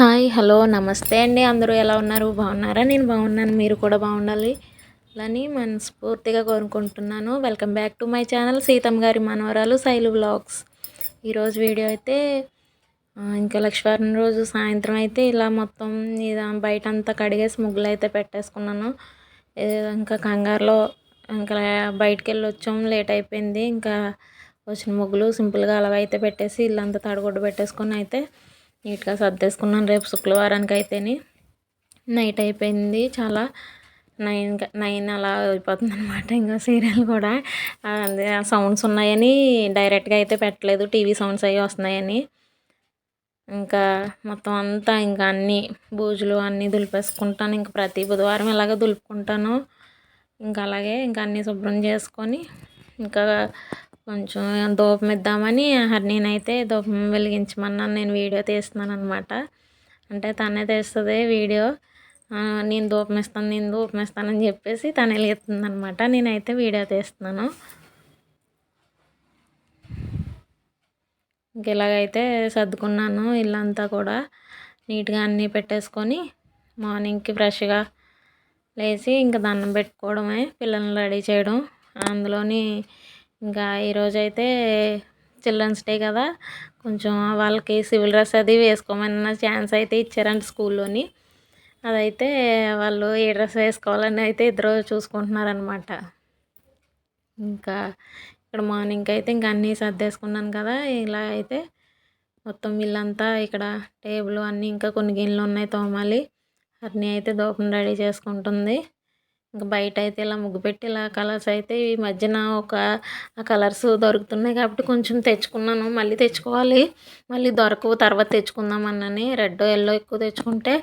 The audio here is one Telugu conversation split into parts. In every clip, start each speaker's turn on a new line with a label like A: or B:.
A: హాయ్ హలో నమస్తే అండి. అందరూ ఎలా ఉన్నారు? బాగున్నారా? నేను బాగున్నాను. మీరు కూడా బాగుండాలి అని మనస్ఫూర్తిగా కోరుకుంటున్నాను. Welcome back to my channel Seethamma గారి మనవరాలు శైలు బ్లాగ్స్ ఈరోజు వీడియో అయితే ఇంకా లక్ష్మీవారం రోజు సాయంత్రం అయితే ఇలా మొత్తం ఇదా బయట అంతా కడిగేసి ముగ్గులు అయితే పెట్టేసుకున్నాను. ఇంకా కంగారులో ఇంకా బయటికి వెళ్ళి వచ్చాం. లేట్ అయిపోయింది. ఇంకా వచ్చిన ముగ్గులు సింపుల్గా అలా అయితే పెట్టేసి ఇల్లంతా తడగొడ్డు పెట్టేసుకొని అయితే నీట్గా సర్దేసుకున్నాను రేపు శుక్రవారానికి అయితేనే నైట్ అయిపోయింది చాలా. నైన్ నైన్ అలా అయిపోతుంది అనమాట ఇంకా సీరియల్ కూడా. అదే సౌండ్స్ ఉన్నాయని డైరెక్ట్గా అయితే పెట్టలేదు. టీవీ సౌండ్స్ అవి వస్తున్నాయని. ఇంకా మొత్తం అంతా ఇంకా అన్ని బూజులు అన్నీ దులిపేసుకుంటాను. ఇంకా ప్రతి బుధవారం ఇలాగ దులుపుకుంటాను ఇంకా అలాగే ఇంకా అన్నీ శుభ్రం చేసుకొని ఇంకా కొంచెం ధూపం ఇద్దామని నేనైతే దూపం వెలిగించమన్నాను. నేను వీడియో తీస్తున్నాను అనమాట అంటే తనే తీస్తుంది వీడియో. నేను ధూపం ఇస్తాను నేను ధూపం ఇస్తానని చెప్పేసి తను వెలిగిస్తుంది అనమాట నేనైతే వీడియో తీస్తున్నాను. ఇంక ఇలాగైతే సర్దుకున్నాను ఇల్లంతా కూడా నీట్గా అన్నీ పెట్టేసుకొని మార్నింగ్కి ఫ్రెష్గా లేచి ఇంకా దండం పెట్టుకోవడమే పిల్లల్ని రెడీ చేయడం. అందులోని ఇంకా ఈరోజైతే చిల్డ్రన్స్ డే కదా. కొంచెం వాళ్ళకి సివిల్ డ్రెస్ అది వేసుకోమన్న ఛాన్స్ అయితే ఇచ్చారంట స్కూల్లోని. అదైతే వాళ్ళు ఏ డ్రెస్ వేసుకోవాలని అయితే ఇద్దరు చూసుకుంటున్నారనమాట ఇంకా ఇక్కడ మార్నింగ్ అయితే ఇంకా అన్నీ సర్దేసుకున్నాను కదా. ఇలా అయితే మొత్తం ఇల్లంతా ఇక్కడ టేబుల్ అన్నీ ఇంకా కొన్ని గిన్నెలు ఉన్నాయి తోమాలి. అన్నీ అయితే దూపం రెడీ చేసుకుంటుంది. ఇంకా బయట అయితే ఇలా ముగ్గు పెట్టి ఇలా కలర్స్ అయితే ఈ మధ్యన ఒక ఆ కలర్స్ దొరుకుతున్నాయి కాబట్టి కొంచెం తెచ్చుకున్నాను. మళ్ళీ తెచ్చుకోవాలి. మళ్ళీ దొరకవు తర్వాత తెచ్చుకుందాం అన్నని. రెడ్ ఎల్లో ఎక్కువ తెచ్చుకుంటే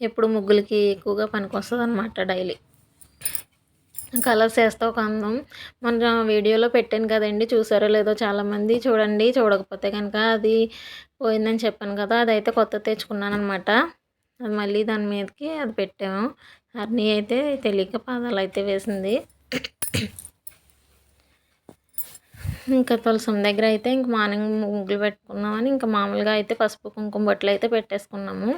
A: ఎప్పుడు ముగ్గులకి ఎక్కువగా పనికొస్తుంది అనమాట డైలీ. కలర్స్ వేస్తే ఒక అందం. మన వీడియోలో పెట్టాను కదండి చూసారో లేదో చాలామంది చూడండి చూడకపోతే కనుక అది పోయిందని చెప్పాను కదా అదైతే కొత్త తెచ్చుకున్నాను అనమాట అది మళ్ళీ దాని మీదకి అది పెట్టాము. హర్ని అయితే తెలియక పాదాలు అయితే వేసింది. ఇంకా తులసం దగ్గర అయితే ఇంక మార్నింగ్ ముగ్గులు పెట్టుకున్నామని ఇంకా మామూలుగా అయితే పసుపు కుంకుమ బొట్లు అయితే పెట్టేసుకున్నాము.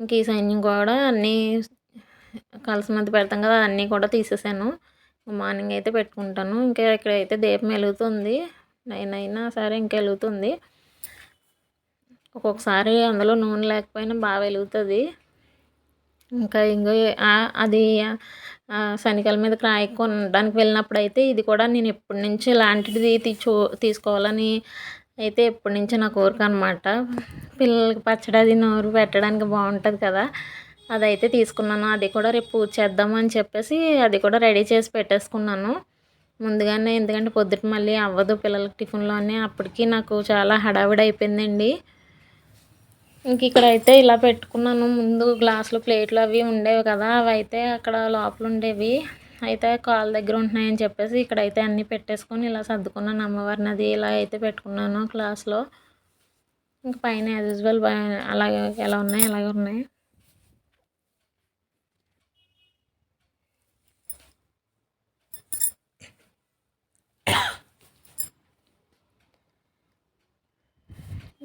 A: ఇంక ఈ సైన్యం కూడా అన్నీ కలిసి మధ్య పెడతాం కదా అన్నీ కూడా తీసేసాను. మార్నింగ్ అయితే పెట్టుకుంటాను. ఇంకా ఇక్కడైతే దీపం వెలుగుతుంది. నైన్ అయినా సరే ఇంకా వెలుగుతుంది. ఒక్కొక్కసారి అందులో నూనె లేకపోయినా బాగా వెలుగుతుంది. ఇంకా ఇంకో అది ఆ శనికల మీద రాయి కొనడానికి వెళ్ళినప్పుడు అయితే ఇది కూడా నేను ఎప్పటి నుంచి ఇలాంటిది తీచు తీసుకోవాలని అయితే ఎప్పటి నుంచి నా కోరిక అనమాట పిల్లలకి పచ్చడి అది నోరు పెట్టడానికి బాగుంటుంది కదా. అదైతే తీసుకున్నాను. అది కూడా రేపు పూజ చేద్దామని చెప్పేసి అది కూడా రెడీ చేసి పెట్టేసుకున్నాను. ముందుగానే ఎందుకంటే పొద్దుట మళ్ళీ అవ్వదు పిల్లలకి టిఫిన్లోనే అప్పటికి నాకు చాలా హడావిడి అయిపోయిందండి. ఇంక ఇక్కడ అయితే ఇలా పెట్టుకున్నాను. ముందు గ్లాసులు ప్లేట్లు అవి ఉండేవి కదా అవి అయితే అక్కడ లోపల ఉండేవి అయితే కాళ్ళ దగ్గర ఉంటున్నాయని చెప్పేసి ఇక్కడైతే అన్నీ పెట్టేసుకొని ఇలా సర్దుకున్నాను. అమ్మవారిని అది ఇలా అయితే పెట్టుకున్నాను క్లాస్లో ఇంక పైన యాజ్ యూజువల్ అలాగే ఎలా ఉన్నాయి అలాగే ఉన్నాయి.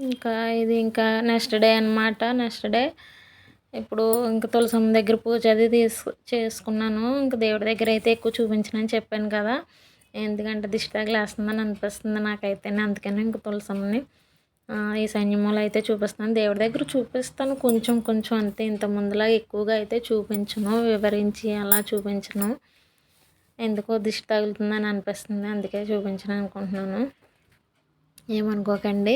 A: ఇంకా ఇది ఇంకా నెక్స్ట్ డే అనమాట నెక్స్ట్ డే ఇప్పుడు ఇంకా తులసమ్మ దగ్గర పూజ అది తీసు చేసుకున్నాను. ఇంకా దేవుడి దగ్గర అయితే ఎక్కువ చూపించనని చెప్పాను కదా. ఎందుకంటే దిష్టి తగిలేస్తుందని అనిపిస్తుంది నాకైతే అందుకని ఇంకా తులసమ్మని ఈ సైన్యములు అయితే చూపిస్తాను దేవుడి దగ్గర చూపిస్తాను. కొంచెం కొంచెం అంతే. ఇంత ముందులా ఎక్కువగా అయితే చూపించను. వివరించి అలా చూపించను. ఎందుకో దిష్టి తగులుతుందని అనిపిస్తుంది. అందుకే చూపించను అనుకుంటున్నాను. ఏమనుకోకండి.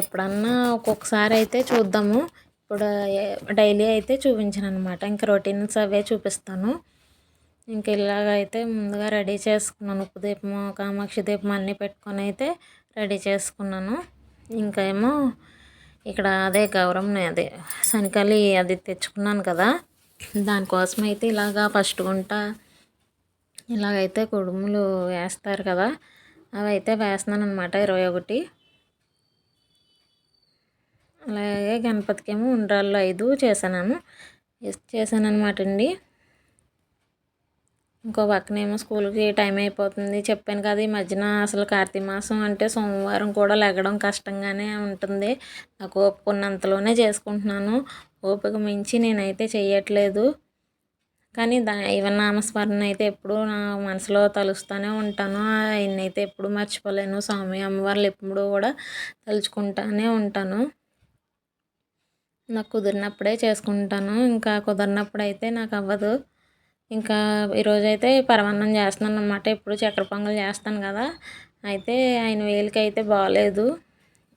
A: ఎప్పుడన్నా ఒక్కొక్కసారి అయితే చూద్దాము. ఇప్పుడు డైలీ అయితే చూపించను అనమాట ఇంకా రొటీన్స్ అవే చూపిస్తాను. ఇంకా ఇలాగ అయితే ముందుగా రెడీ చేసుకున్నాను. ఉప్పు దీపము కామాక్షి దీపం అన్నీ పెట్టుకొని అయితే రెడీ చేసుకున్నాను. ఇంకా ఏమో ఇక్కడ అదే గౌరవం అదే శనికాలి అది తెచ్చుకున్నాను కదా. దానికోసం అయితే ఇలాగా ఫస్ట్ గుంట ఇలాగైతే కుడుములు వేస్తారు కదా. అవి అయితే వేస్తున్నాను అనమాట ఇరవై ఒకటి అలాగే గణపతికి ఏమో ఉండ్రాళ్ళు ఐదు చేశాను చేశానమాట అనమాట అండి. ఇంకో పక్కనేమో స్కూల్కి టైం అయిపోతుంది. చెప్పాను కదా ఈ మధ్యన అసలు కార్తీక మాసం అంటే సోమవారం కూడా లెగడం కష్టంగానే ఉంటుంది. నాకు ఒప్పుకున్నంతలోనే చేసుకుంటున్నాను. ఓపిక మించి నేనైతే చేయట్లేదు కానీ దా ఈవెన్ నామస్మరణ అయితే ఎప్పుడూ నా మనసులో తలుస్తూనే ఉంటాను. ఆయన్ని అయితే ఎప్పుడూ మర్చిపోలేను. స్వామి అమ్మవార్లు ఎప్పుడు కూడా తలుచుకుంటానే ఉంటాను. నాకు కుదిరినప్పుడే చేసుకుంటాను. ఇంకా కుదిరినప్పుడు అయితే నాకు అవ్వదు. ఇంకా ఈరోజైతే పరమాన్నం చేస్తున్నాను అనమాట ఎప్పుడు చక్కెర పొంగల్ చేస్తాను కదా. అయితే ఆయన వేలికి అయితే బాగాలేదు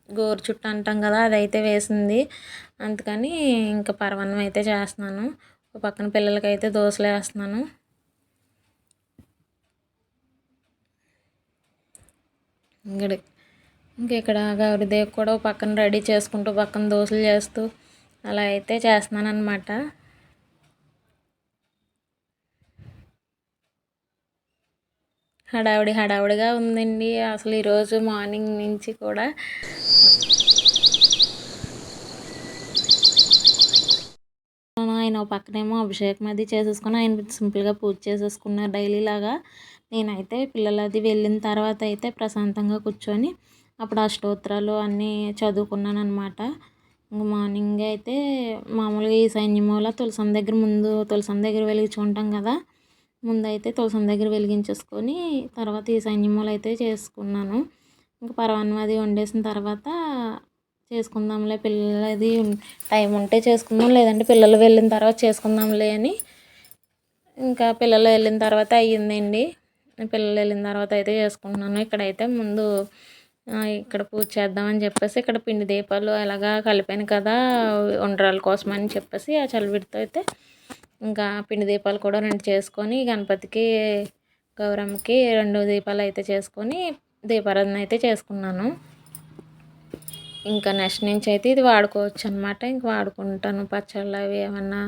A: గోరు చుట్టూ అంటాం కదా అదైతే వేసింది. అందుకని ఇంకా పరమాన్నం అయితే చేస్తున్నాను. పక్కన పిల్లలకి అయితే దోశలు వేస్తున్నాను. ఇక్కడ ఇంక ఇక్కడ గౌరీదేవి కూడా పక్కన రెడీ చేసుకుంటూ పక్కన దోశలు చేస్తూ అలా అయితే చేస్తున్నాను అనమాట హడావిడి హడావిడిగా ఉందండి. అసలు ఈరోజు మార్నింగ్ నుంచి కూడా ఆయన పక్కనేమో అభిషేకం అది చేసేసుకుని ఆయన సింపుల్గా పూజ చేసేసుకున్నారు డైలీ లాగా. నేనైతే పిల్లలది వెళ్ళిన తర్వాత అయితే ప్రశాంతంగా కూర్చొని అప్పుడు అష్టోత్తరాలు అన్నీ చదువుకున్నాను అనమాట ఇంక మార్నింగ్ అయితే మామూలుగా ఈ సైన్యమూల తులసం దగ్గర ముందు తులసం దగ్గర వెలిగించుకుంటాం కదా ముందైతే తులసం దగ్గర వెలిగించేసుకొని తర్వాత ఈ సైన్యమూల అయితే చేసుకున్నాను. ఇంకా పరమాన్నం అది వండేసిన తర్వాత చేసుకుందాంలే పిల్లలది టైం ఉంటే చేసుకుందాం లేదంటే పిల్లలు వెళ్ళిన తర్వాత చేసుకుందాంలే అని ఇంకా పిల్లలు వెళ్ళిన తర్వాత అయ్యిందండి. పిల్లలు వెళ్ళిన తర్వాత అయితే చేసుకుంటున్నాను. ఇక్కడైతే ముందు ఇక్కడ పూజ చేద్దామని చెప్పేసి ఇక్కడ పిండి దీపాలు ఎలాగా కలిపాను కదా ఉండరాల కోసం అని చెప్పేసి ఆ చలివిడితో అయితే ఇంకా పిండి దీపాలు కూడా రెండు చేసుకొని గణపతికి గౌరమ్మకి రెండు దీపాలు అయితే చేసుకొని దీపారాధన అయితే చేసుకున్నాను. ఇంకా నెక్స్ట్ నుంచి అయితే ఇది వాడుకోవచ్చు అనమాట ఇంక వాడుకుంటాను పచ్చళ్ళు అవి ఏమన్నా.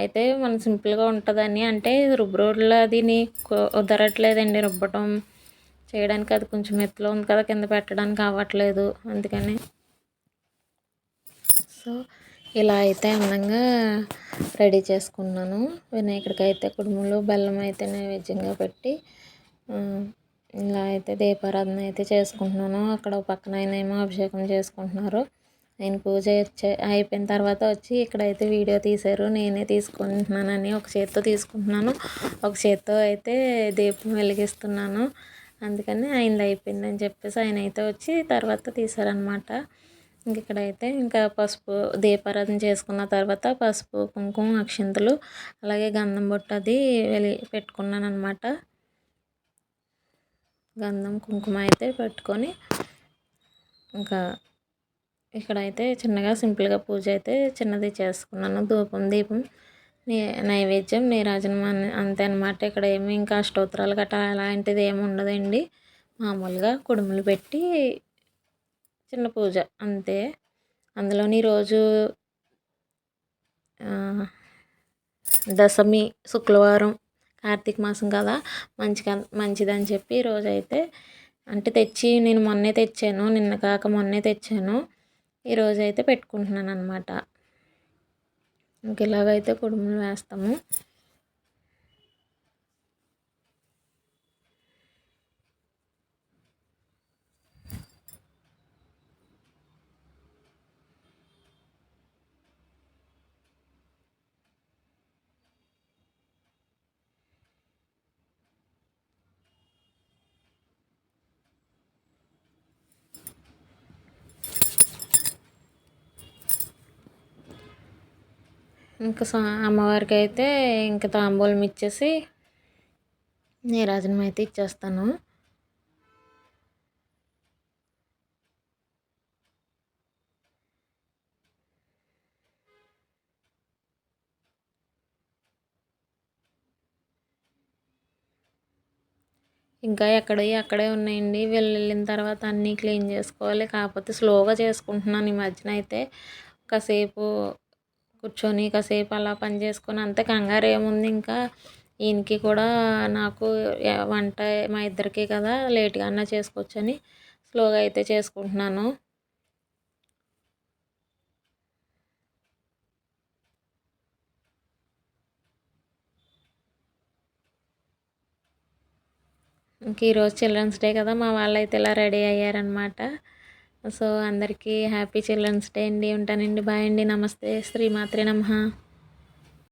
A: అయితే మనం సింపుల్గా ఉంటుందని అంటే రుబ్బు రోడ్లో అది కుదరట్లేదండి రుబ్బటం. చేయడానికి అది కొంచెం ఎత్తులో ఉంది కదా కింద పెట్టడానికి అవ్వట్లేదు అందుకని. సో ఇలా అయితే అందంగా రెడీ చేసుకున్నాను. వినాయకుడికి అయితే కుడుములు బెల్లం అయితే నైవేద్యంగా పెట్టి ఇలా అయితే దీపారాధన అయితే చేసుకుంటున్నాను. అక్కడ పక్కన ఆయన ఏమో అభిషేకం చేసుకుంటున్నారు. ఆయన పూజ అయిపోయిన తర్వాత వచ్చి ఇక్కడైతే వీడియో తీశారు. నేనే తీసుకుంటున్నానని ఒక చేత్తో తీసుకుంటున్నాను. ఒక చేత్తో అయితే దీపం వెలిగిస్తున్నాను. అందుకని ఆయనది అయిపోయిందని చెప్పేసి ఆయన అయితే వచ్చి తర్వాత తీశారనమాట ఇంక ఇక్కడైతే ఇంకా పసుపు దీపారాధన చేసుకున్న తర్వాత పసుపు కుంకుమ అక్షింతలు అలాగే గంధం బొట్టు అది వెలి పెట్టుకున్నాను అనమాట గంధం కుంకుమ అయితే పెట్టుకొని ఇంకా ఇక్కడైతే చిన్నగా సింపుల్గా పూజ అయితే చిన్నది చేసుకున్నాను. ధూపం దీపం నైవేద్యం నీరాజనం అంతే అనమాట ఇక్కడ ఏమి ఇంకా అష్టోత్తరాలు గట్రా అలాంటిది ఏమి ఉండదండి. మామూలుగా కుడుములు పెట్టి చిన్న పూజ అంతే. అందులోని రోజు దశమి శుక్రవారం కార్తీక మాసం కదా మంచిగా మంచిదని చెప్పి ఈరోజు అయితే అంటే తెచ్చి నేను మొన్నే తెచ్చాను నిన్న కాక మొన్నే తెచ్చాను ఈరోజు అయితే పెట్టుకుంటున్నాను అనమాట ఇంక ఇలాగైతే కుడుములు వేస్తాము. ఇంకా అమ్మవారికి అయితే ఇంకా తాంబూలం ఇచ్చేసి నీరాజనం అయితే ఇచ్చేస్తాను. ఇంకా ఎక్కడవి అక్కడే ఉన్నాయండి. వీళ్ళు వెళ్ళిన తర్వాత అన్నీ క్లీన్ చేసుకోవాలి. కాకపోతే స్లోగా చేసుకుంటున్నాను ఈ మధ్యన అయితే. కాసేపు కూర్చొని కాసేపు అలా పని చేసుకుని అంతే కంగారు ఏముంది ఇంకా. ఈయనకి కూడా నాకు వంట మా ఇద్దరికి కదా లేట్గా అన్నా చేసుకోవచ్చని స్లోగా అయితే చేసుకుంటున్నాను. ఇంక ఈరోజు చిల్డ్రన్స్ డే కదా మా వాళ్ళు అయితే ఇలా రెడీ అయ్యారనమాట సో అందరికీ హ్యాపీ చిల్డ్రన్స్ డే అండి ఉంటానండి. బాయ్ అండి. నమస్తే. శ్రీమాత్రే నమ.